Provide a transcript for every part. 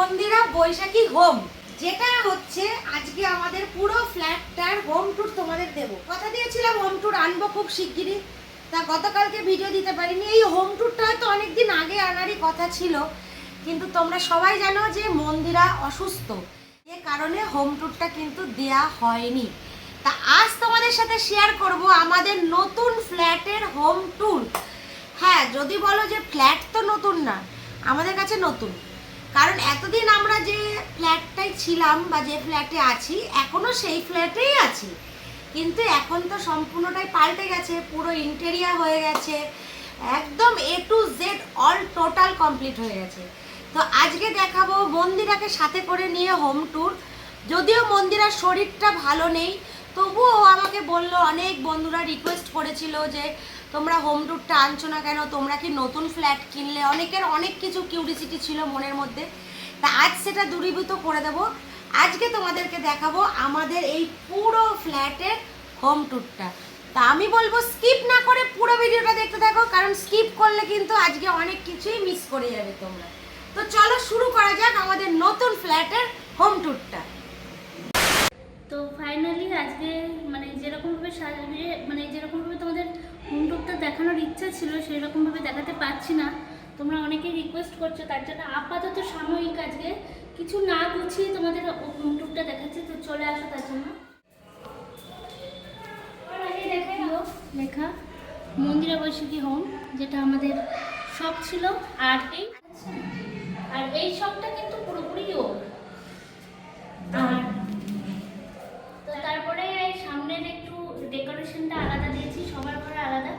মন্দিরা বৈশাখী home, যেটা হচ্ছে আজকে আমাদের পুরো ফ্ল্যাটটার হোম ট্যুর তোমাদের দেবো। কথা দিয়েছিলাম হোম ট্যুর আনব খুব শিগগিরই, তা গতকালকে ভিডিও দিতে পারিনি। এই হোম ট্যুরটা হয়তো অনেকদিন আগে আনারই কথা ছিল, কিন্তু তোমরা সবাই জানো যে মন্দিরা অসুস্থ, এ কারণে হোম ট্যুরটা কিন্তু দেয়া হয়নি। তা আজ তোমাদের সাথে শেয়ার করব আমাদের নতুন ফ্ল্যাটের হোম ট্যুর হ্যাঁ যদি বলো যে ফ্ল্যাট তো নতুন না, আমাদের কাছে নতুন। কারণ এতদিন আমরা যে ফ্ল্যাটটাই ছিলাম বা যে ফ্ল্যাটে আছি, এখনও সেই ফ্ল্যাটেই আছি। কিন্তু এখন তো সম্পূর্ণটাই পাল্টে গেছে, পুরো ইন্টেরিয়া হয়ে গেছে, একদম A to Z all total complete হয়ে গেছে। তো আজকে দেখাবো মন্দিরাকে সাথে করে নিয়ে হোম ট্যুর যদিও মন্দিরার শরীরটা ভালো নেই, তবুও আমাকে বলল, অনেক বন্ধুরা রিকোয়েস্ট করেছিল যে তোমরা হোম ট্যুরটা আনছো না কেন? তোমরা কি নতুন ফ্ল্যাট কিনলে? অনেকের অনেক কিছু কিউরিসিটি ছিল মনের মধ্যে। তা আজ সেটা দূরীভূত করে দেবো। আজকে তোমাদেরকে দেখাবো আমাদের এই পুরো ফ্ল্যাটের হোম ট্যুরটা তা আমি বলব স্কিপ না করে পুরো ভিডিওটা দেখতে থাকো, কারণ স্কিপ করলে কিন্তু আজকে অনেক কিছুই মিস করে যাবে তোমরা। তো চলো শুরু করা যাক আমাদের নতুন ফ্ল্যাটের হোম ট্যুরটা তো ফাইনালি আজকে মানে যেরকমভাবে সাজিয়ে মানে যেরকমভাবে তোমাদের হোম দেখানোর ইচ্ছা ছিল সেই রকমভাবে দেখাতে পারছি না। তোমরা অনেকেই রিকোয়েস্ট করছ, তার জন্য আপাতত সাময়িক আজকে। কিছু না গুছিয়ে তোমাদের হোম টুরটা দেখাচ্ছি, তো চলে আসো তার জন্য। লেখা, মন্দিরা বৈশাখী হোম, যেটা আমাদের শখ ছিল, আর এই আর এই শখটা কিন্তু পুরোপুরি ওর আর তারপরে ডেকোরেশনটা আলাদা দিয়েছি সবার ঘরে আলাদা।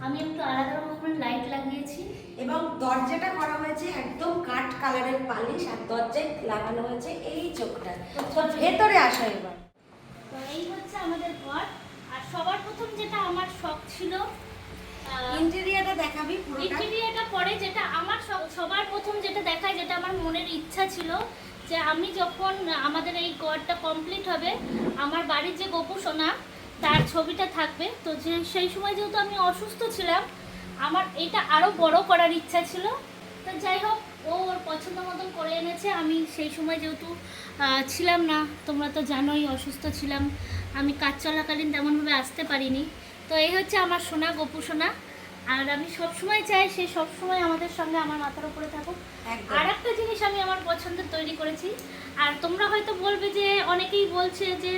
আমি একটু আলাদা রকমের লাইট লাগিয়েছি। এবং দরজাটা করা হয়েছে একদম কাঠ কালারের পালিশ আর দরজায় লাগানো হয়েছে এই চোখটা। তো ভেতরে আসো এবার। তো এই হচ্ছে আমাদের ঘর। আর সবার প্রথম যেটা আমার শখ ছিল আহ, ইন্টেরিয়ারটা দেখাবি পুরোটা। ইন্টেরিয়ারটা পরে যেটা আমার সব- সবার প্রথম যেটা দেখায় যেটা আমার মনের ইচ্ছা ছিল যে আমি যখন আমাদের এই ঘরটা কমপ্লিট হবে আমার বাড়ির যে গোপু সোনা তার ছবিটা থাকবে। তো যে সেই সময় যেহেতু আমি অসুস্থ ছিলাম আমার এটা আরও বড় করার ইচ্ছা ছিল। তো যাই হোক ও ওর পছন্দ মতন করে এনেছে। আমি সেই সময় যেহেতু ছিলাম না তোমরা তো জানোই অসুস্থ ছিলাম। আমি কাজ চলাকালীন তেমনভাবে আসতে পারিনি। তো এই হচ্ছে আমার সোনা গোপু সোনা। আর আমি সবসময় চাই সে সবসময় আমাদের সঙ্গে আমার মাথার উপরে থাকুক। আর একটা জিনিস আমি আমার পছন্দের তৈরি করেছি। আর তোমরা হয়তো বলবে যে অনেকেই বলছে যে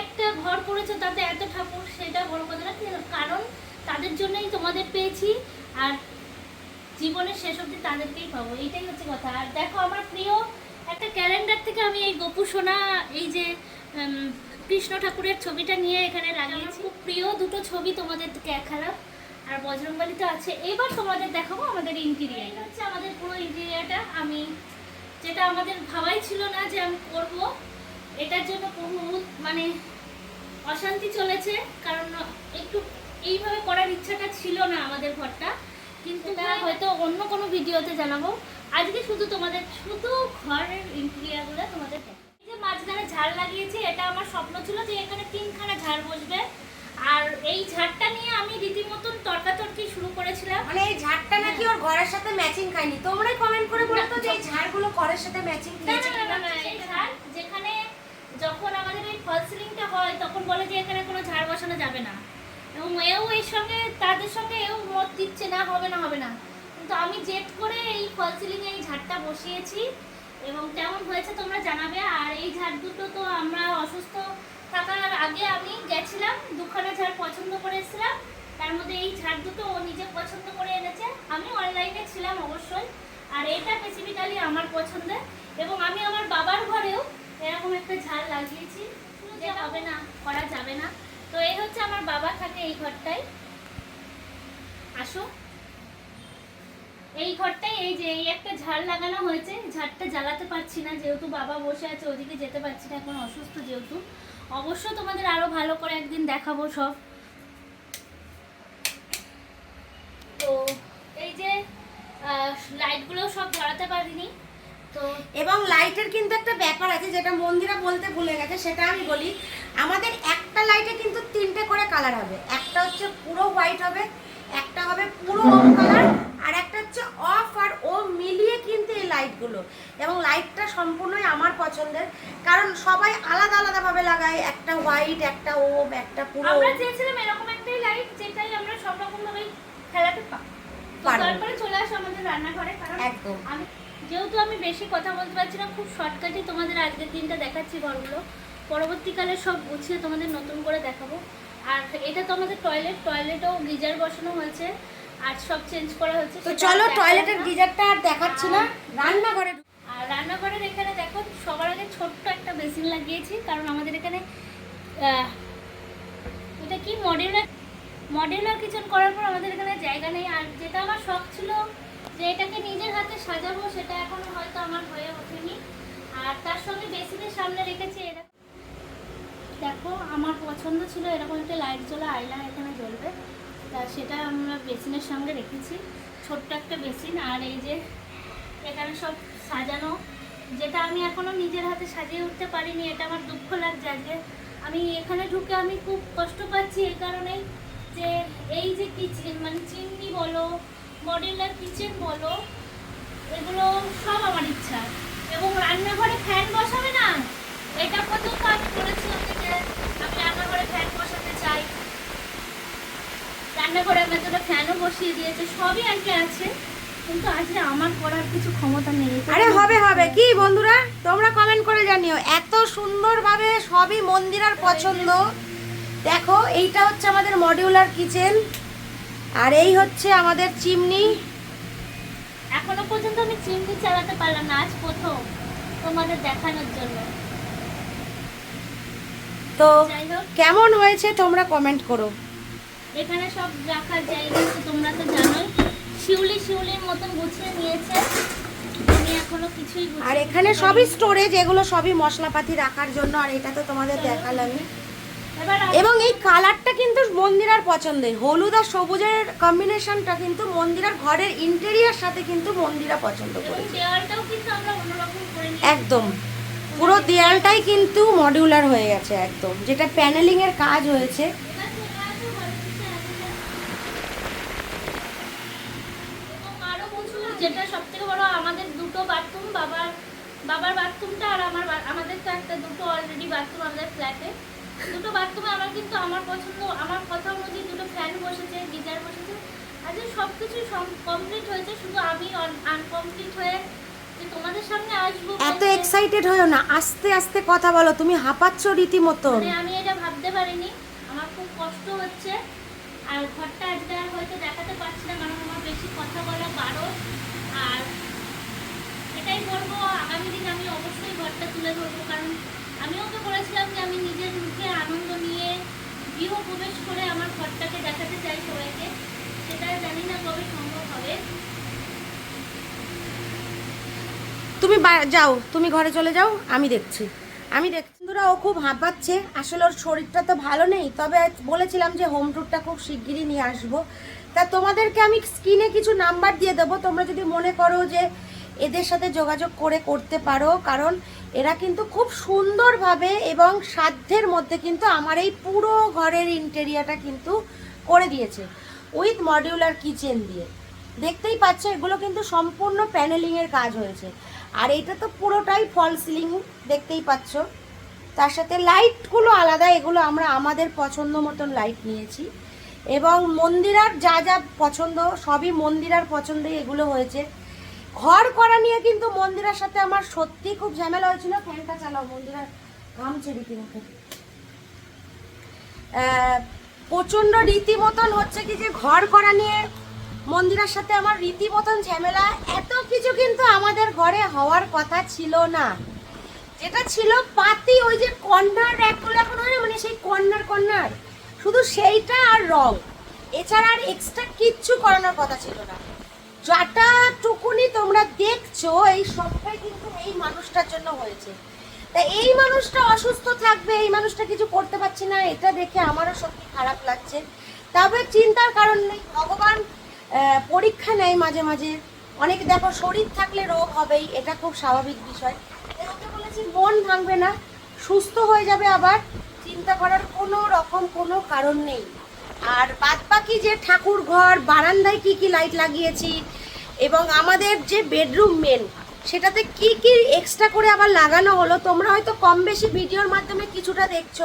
একটা ঘর করেছ তাতে এত ঠাকুর সেটা বড় কথা না। কারণ তাদের জন্যই তোমাদের পেয়েছি আর জীবনের শেষ অবধি তাদেরকেই পাবো এইটাই হচ্ছে কথা। আর দেখো আমার প্রিয় একটা ক্যালেন্ডার থেকে আমি এই গোপু সোনা এই যে কৃষ্ণ ঠাকুরের ছবিটা নিয়ে এখানে লাগিয়েছি। খুব প্রিয় দুটো ছবি তোমাদেরকে দেখালাম। আর বজরংবলী তো আছে। এবার তোমাদের দেখাবো আমাদের ইন্টেরিয়ার হচ্ছে আমাদের পুরো ইন্টেরিয়ারটা আমি যেটা আমাদের ভাবাই ছিল না যে আমি করব। এটার জন্য বহুত মানে অশান্তি চলেছে কারণ একটু এইভাবে করার ইচ্ছাটা ছিল না আমাদের ঘরটা। কিন্তু হয়তো অন্য কোনো ভিডিওতে জানাব। আজকে শুধু তোমাদের শুধু ঘরের ইন্টেরিয়ারগুলো তোমাদের। এই যে মাঝখানে ঝাড় লাগিয়েছি এটা আমার স্বপ্ন ছিল যে এখানে তিনখানা ঝাড় বসবে। আর এই ঝাড়টা নিয়ে আমি রীতিমতন তর্কাতর্কি শুরু করেছিলাম। মানে এই ঝাড়টা নাকি ওর ঘরের সাথে ম্যাচিং খায়নি। তোমরাই কমেন্ট করে বলো তো যে এই ঝাড়গুলো ঘরের সাথে ম্যাচিং না খেয়েছে না না, না, এই ঝাড় যেখানে যখন আমাদের এই ফল সিলিংটা হয়, তখন বলে যে এখানে কোনো ঝাড় বসানো যাবে না। এবং এও এর সঙ্গে, তাদের সঙ্গে এও মত দিচ্ছে না, হবে না হবে না। কিন্তু আমি জেদ করে এই ফল সিলিংয়ে এই ঝাড়টা বসিয়েছি, এবং কেমন হয়েছে তোমরা জানাবে। আর এই ঝাড় দুটো তো আমরা অসুস্থ থাকার আগে আমি গেছিলাম, দুখানা ঝাড় পছন্দ করে এসেছিলাম তার মধ্যে এই ঝাড় দুটো ও নিজে পছন্দ করে এনেছে। আমি অনলাইনে ছিলাম অবশ্যই। আর এটা স্পেসিফিক্যালি আমার পছন্দের। এবং আমি আমার বাবার ঘরেও এরকম একটা ঝাড় লাগিয়েছি যে হবে না করা যাবে না তো এই হচ্ছে আমার বাবা থাকে এই ঘরটায়। আসো। এই ঘরটায় এই যে, এই একটা ঝাড় লাগানো হয়েছে, ঝাড়টা জ্বালাতে পারছি না, যেহেতু বাবা বসে আছে, ওদিকে যেতে পারছি না, এখন অসুস্থ যেহেতু। অবশ্য তোমাদের আরও ভালো করে একদিন দেখাবো সব। তো এই যে লাইটগুলো সব জ্বালাতে পারিনি, তো এবং লাইটের কিন্তু একটা ব্যাপার আছে, যেটা মন্দিরা বলতে ভুলে গেছে, সেটা আমি বলি। আমাদের একটা লাইটে কিন্তু তিনটে করে কালার হবে। একটা হচ্ছে পুরো হোয়াইট হবে একটা হবে পুরো অফ কালার আর একটা হচ্ছে অফ আর ও মিলিয়ে কিন্তু এই লাইটগুলো এবং লাইটটা সম পছন্দের কারণ সবাই আলাদা আলাদা ভাবে লাগায় একটা হোয়াইট একটা ওম একটা পুরো আমরা চেয়েছিলাম এরকম একটাই লাইট যেটাই আমরা সব রকম ভাবেই খেলাতে পারি তারপরে চলে আসো আমাদের রান্নাঘরে কারণ একদম। আমি যেহেতু আমি বেশি কথা বলতে পারছি না খুব শর্টকাটই তোমাদের আজকের দিনটা দেখাচ্ছি ঘরগুলো পরবর্তীকালে সব গুছিয়ে তোমাদের নতুন করে দেখাবো। আর এটা তো আমাদের টয়লেট টয়লেটও গিজার বসানো হয়েছে। আর সব চেঞ্জ করা হয়েছে তো চলো টয়লেটের গিজারটা আর দেখাচ্ছি না রান্নাঘরে আর রান্নাঘরের এখানে দেখো সবার আগে ছোট্ট একটা বেসিন লাগিয়েছি কারণ আমাদের এখানে এটা কি মডেলার মডেলার কিচেন করার পর আমাদের এখানে জায়গা নেই। আর যেটা আমার শখ ছিল যে এটাকে নিজের হাতে সাজাবো সেটা এখনও হয়তো আমার হয়ে ওঠেনি। আর তার সঙ্গে বেসিনের সামনে রেখেছি এরকম দেখো, আমার পছন্দ ছিল এরকম একটা লাইট জ্বলা আয়না এখানে জ্বলবে। তা সেটা আমরা বেসিনের সঙ্গে রেখেছি। ছোট্ট একটা বেসিন আর এই যে এখানে সব সাজানো। যেটা আমি এখনও নিজের হাতে সাজিয়ে উঠতে পারিনি, এটা আমার দুঃখ লাগছে আজকে। আমি এখানে ঢুকে আমি খুব কষ্ট পাচ্ছি এই কারণেই যে এই যে কিচেন মানে চিমনি বলো মডেলার কিচেন বলো, এগুলো সব আমার ইচ্ছা। এবং রান্নাঘরে ফ্যান বসাবে না? এটা কত কাজ বলেছি চাই রান্নাঘরে আমার জন্য ফ্যানও বসিয়ে দিয়েছে সবই আজকে আছে কিন্তু আজকে আমার করার কিছু ক্ষমতা নেই। আরে হবে হবে। কি বন্ধুরা? তোমরা কমেন্ট করে জানিও। এত সুন্দরভাবে সবই মন্দিরার পছন্দ। দেখো এইটা হচ্ছে আমাদের মডিউলার কিচেন আর এই হচ্ছে আমাদের চিমনি এখনও পর্যন্ত আমি চিমনি চালাতে পারলাম না আজ প্রথম তোমাদের দেখানোর জন্য। তো কেমন হয়েছে তোমরা কমেন্ট করো। এখানে সব রাখার জায়গা আছে তোমরা তো জানোই। শিউলি শিউলির মতন গুছিয়ে নিয়েছে। আমি এখনও কিছুই গুছিয়ে আর এখানে সবই স্টোরেজ এগুলো সবই মশলাপাতি রাখার জন্য আর এটা তো তোমাদের দেখালামই এবং এই কালারটা কিন্তু মন্দিরার পছন্দের। হলুদ আর সবুজের কম্বিনেশনটা কিন্তু মন্দিরার ঘরের ইন্টেরিয়ার সাথে কিন্তু মন্দিরা পছন্দ করে নিয়েছি। একদম। পুরো দেয়ালটাই কিন্তু মডিউলার হয়ে গেছে একদম। যেটা প্যানেলিং এর কাজ হয়েছে। যেটা সব থেকে বড়, আমাদের দুটো বাথরুম বাবার বাবার বাথরুমটা আর আমার আমাদের তো একটা দুটো অলরেডি বাথরুম আমাদের ফ্ল্যাটে দুটো বাথরুমে আমার কিন্তু আমার পছন্দ, আমার কথা অনুযায়ী দুটো ফ্যান বসেছে, গিজার বসেছে। আজ সব কিছু কমপ্লিট হয়েছে, শুধু আমি আনকমপ্লিট হয়ে এত এক্সাইটেড হয়েও না। আস্তে আস্তে কথা বলো। তুমি হাঁপাচ্ছ রীতিমতন। মানে আমি এটা ভাবতে পারিনি। আমার খুব কষ্ট হচ্ছে। আর ঘরটা আজকে আর হয়তো দেখাতে পারছি না কারণ আমার বেশি কথা বলা বারো আর এটাই বলব আগামী দিন আমি অবশ্যই ঘরটা তুলে ধরবো। কারণ আমি ওকে বলেছিলাম যে আমি নিজের মুখে আনন্দ নিয়ে গৃহ প্রবেশ করে আমার ঘরটাকে দেখাতে চাই সবাইকে। সেটা জানি না কবে সম্ভব হবে। তুমি যাও, তুমি ঘরে চলে যাও, আমি দেখছি। আমি দেখছি বন্ধুরা, ও খুব হাঁপাচ্ছে। আসলে ওর শরীরটা তো ভালো নেই, তবে বলেছিলাম যে হোম ট্যুরটা খুব শিগগিরই নিয়ে আসব। তা তোমাদেরকে আমি স্ক্রিনে কিছু নাম্বার দিয়ে দেবো। তোমরা যদি মনে করো যে এদের সাথে যোগাযোগ করে করতে পারো, কারণ এরা কিন্তু খুব সুন্দরভাবে এবং সাধ্যের মধ্যে কিন্তু আমার এই পুরো ঘরের ইন্টেরিয়াটা কিন্তু করে দিয়েছে। উইথ মডিউলার কিচেন দিয়ে। দেখতেই পাচ্ছ, এগুলো কিন্তু সম্পূর্ণ প্যানেলিংয়ের কাজ হয়েছে। আর এটা তো পুরোটাই ফল সিলিং দেখতেই পাচ্ছ। তার সাথে লাইটগুলো আলাদা এগুলো আমরা আমাদের পছন্দ মতন লাইট নিয়েছি। এবং মন্দিরার যা যা পছন্দ সবই মন্দিরার পছন্দে এগুলো হয়েছে। ঘর করা নিয়ে কিন্তু মন্দিরার সাথে আমার সত্যি খুব ঝামেলা হয়েছিল। ফ্যানটা চালাও মন্দিরার ঘামছে রীতিমতো আহ, প্রচণ্ড রীতিমতন হচ্ছে কি যে ঘর করা নিয়ে মন্দিরের সাথে আমার রীতিমতন ঝামেলা, এত কিছু কিন্তু আমাদের ঘরে হওয়ার কথা ছিল না। যেটা ছিল পাতি, ওই যে র্যাকগুলো এখন হয় না মানে সেই কর্নার কর্নার শুধু সেইটা আর রং। এছাড়া আর এক্সট্রা কিচ্ছু করানোর কথা ছিল না। যাটা টুকুনি তোমরা দেখছ, এই সবটাই কিন্তু এই মানুষটার জন্য হয়েছে। তা এই মানুষটা অসুস্থ থাকবে, এই মানুষটা কিছু করতে পারছে না, এটা দেখে আমারও সত্যি খারাপ লাগছে। তবে চিন্তার কারণ নেই, ভগবান পরীক্ষা নেয় মাঝে মাঝে। অনেকে দেখো, শরীর থাকলে রোগ হবেই, এটা খুব স্বাভাবিক বিষয়। ওকে বলেছি, মন ভাঙবে না, সুস্থ হয়ে যাবে আবার, চিন্তা করার কোনো রকম কোনো কারণ নেই। আর বাদ বাকি যে ঠাকুর ঘর, বারান্দায় কি কি লাইট লাগিয়েছি, এবং আমাদের যে বেডরুম মেন সেটাতে কি কি এক্সট্রা করে আবার লাগানো হলো, তোমরা হয়তো কম বেশি ভিডিওর মাধ্যমে কিছুটা দেখছ।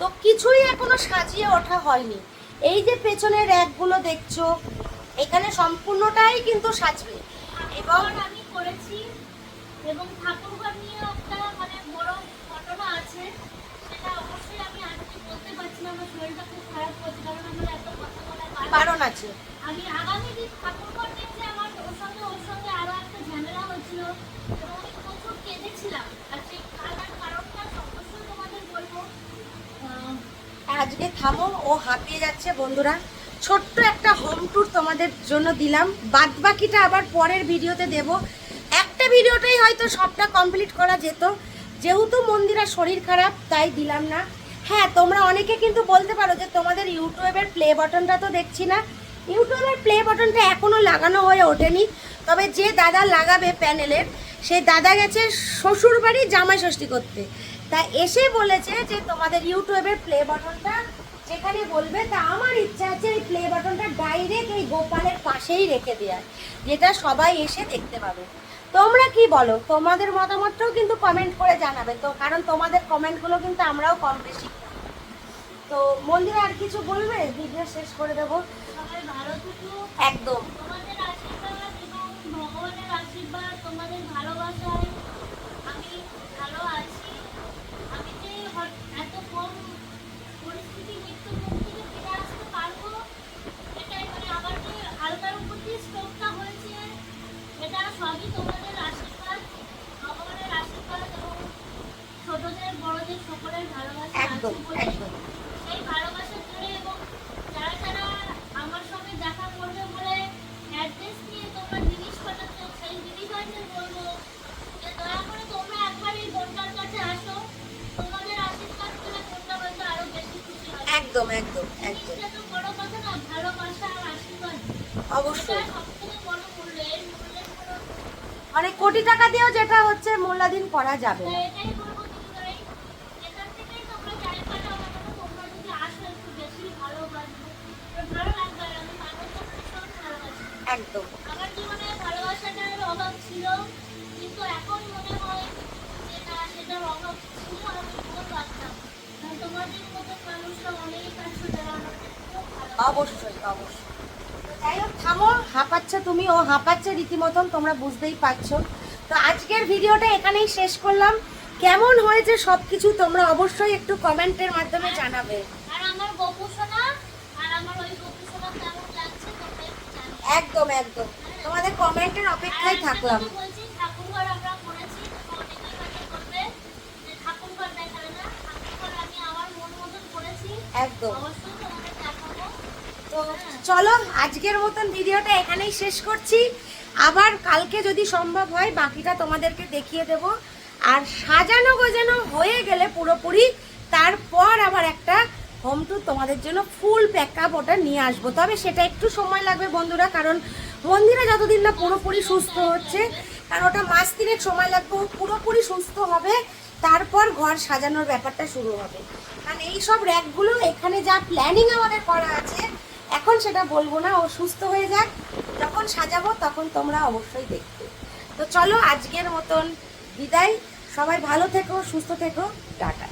তো কিছুই এখনও সাজিয়ে ওঠা হয়নি। এই যে পেছনের র্যাকগুলো দেখছ এখানে সম্পূর্ণটাই কিন্তু সাজবে। এবং আমি করেছি। এবং ঠাকুরঘর নিয়ে একটা মানে বড় ঘটনা আছে সেটা অবশ্যই আমি আজকে বলতে পারছি না আমার শরীরটা খুব খারাপ করছে কারণ আমার এত কথা বলার কারণ আছে। আমি আগামী দিন ঠাকুরঘর দেখে আমার ওর সঙ্গে ওর সঙ্গে আরও একটা ঝামেলা হচ্ছিল এবং আমি প্রচুর কেঁদেছিলাম আর সেই কারণ কারণটা অবশ্যই তোমাদের বলব আহ, আজকে থামো ও হাঁপিয়ে যাচ্ছে বন্ধুরা। ছোট্ট একটা হোম ট্যুর তোমাদের জন্য দিলাম। বাদ বাকিটা আবার পরের ভিডিওতে দেব। একটা ভিডিওটাই হয়তো সবটা কমপ্লিট করা যেত। যেহেতু মন্দিরা শরীর খারাপ, তাই দিলাম না। হ্যাঁ তোমরা অনেকে কিন্তু বলতে পারো যে তোমাদের ইউটিউবের প্লে বাটনটা তো দেখছি না। ইউটিউবের প্লে বাটনটা এখনও লাগানো হয়ে ওঠেনি। তবে যে দাদা লাগাবে প্যানেলের, সেই দাদা গেছে শ্বশুর বাড়ি জামাই ষষ্ঠী করতে। তা এসে বলেছে যে তোমাদের ইউটিউবের প্লে বাটনটা যেখানে বলবে তা আমার ইচ্ছা আছে এই প্লে বাটনটা ডাইরেক্ট এই গোপালের পাশেই রেখে দেওয়ার যেটা সবাই এসে দেখতে পাবে। তোমরা কি বলো? তোমাদের মতামতটাও কিন্তু কমেন্ট করে জানাবে। তো কারণ তোমাদের কমেন্টগুলো কিন্তু আমরাও কম বেশি তো মন্দিরে আর কিছু বলবে? ভিডিও শেষ করে দেবো। একদম। তোমাদের আশীর্বাদ এবং ভগবানের আশীর্বাদ তোমাদের ভালোবাসায় আমি ভালো আছি আমি যে হট- এত কম পরিস্থিতি মৃত্যুর মুখ থেকে ফিরে আসতে পারব এটাই মানে আমার যে হালকার উপর দিয়ে স্ট্রোকটা হয়েছে এটা সবই তোমাদের আশীর্বাদ ভগবানের আশীর্বাদ এবং ছোটদের বড়দের সকলের ভালোবাসা একদম আছে বলে একদম সেই ভালোবাসার জন্য এবং যারা যারা আমার সঙ্গে দেখা করবে বলে অ্যাড্রেস নিয়ে তোমরা জিনিস পাঠাচ্ছ সেই দিদিভাইদের বলব যে দয়া করে তোমরা একবার এই বোনটার কাছে আসো তোমাদের আশীর্বাদ পেলে বোনটা হয়তো আরও বেশি খুশি হবে একদম একদম একদম। অবশ্যই। মানে কোটি টাকা দিয়েও যেটা হচ্ছে মূল্যাধীন করা যাবে। একদম। আমার জীবনে ভালোবাসাটার অভাব ছিল কিন্তু এখন মনে হয় যে না সেটার অভাব ছিল আমি খুব পারতাম কারণ তোমাদের মতো মানুষরা অনেক আছে যারা আমাকে খুব ভালো অবশ্যই অবশ্যই। যাই হোক থামো হাঁপাচ্ছে তুমি ও হাঁপাচ্ছে রীতিমতন তোমরা বুঝতেই পারছ। তো আজকের ভিডিওটা এখানেই শেষ করলাম। কেমন হয়েছে সব কিছু তোমরা অবশ্যই একটু কমেন্টের মাধ্যমে জানাবে। আর আমার গপু আর আমার ওই গপু কেমন লাগছে তোমরা একটু জানাও। একদম একদম। তোমাদের কমেন্টের অপেক্ষায় থাকলাম একটা কথা বলছি, ঠাকুরঘর আমরা করেছি, তো অনেকেই হয়তো বলবে যে ঠাকুরঘর দেখাবে না। ঠাকুরঘর আমি আমার মন মতন করেছি। একদম অবশ্যই তোমাদের দেখাবো। তো চলো, আজকের মতন ভিডিওটা এখানেই শেষ করছি। আবার কালকে যদি সম্ভব হয়, বাকিটা তোমাদেরকে দেখিয়ে দেব। আর সাজানো গোজানো হয়ে গেলে পুরোপুরি, তারপর আবার একটা হোম ট্যুর তোমাদের জন্য ফুল প্যাক আপ ওটা নিয়ে আসব। তবে সেটা একটু সময় লাগবে বন্ধুরা, কারণ মন্দিরে যতদিন না পুরোপুরি সুস্থ হচ্ছে, কারণ ওটা মাস তিনেক সময় লাগবে পুরোপুরি সুস্থ হবে, তারপর ঘর সাজানোর ব্যাপারটা শুরু হবে। কারণ এই সব র্যাকগুলো এখানে যা প্ল্যানিং আমাদের করা আছে এখন সেটা বলব না, ও সুস্থ হয়ে যাক, যখন সাজাবো তখন তোমরা অবশ্যই দেখবে। তো চলো আজকের মতন বিদায়, সবাই ভালো থেকো, সুস্থ থেকো, টাটা।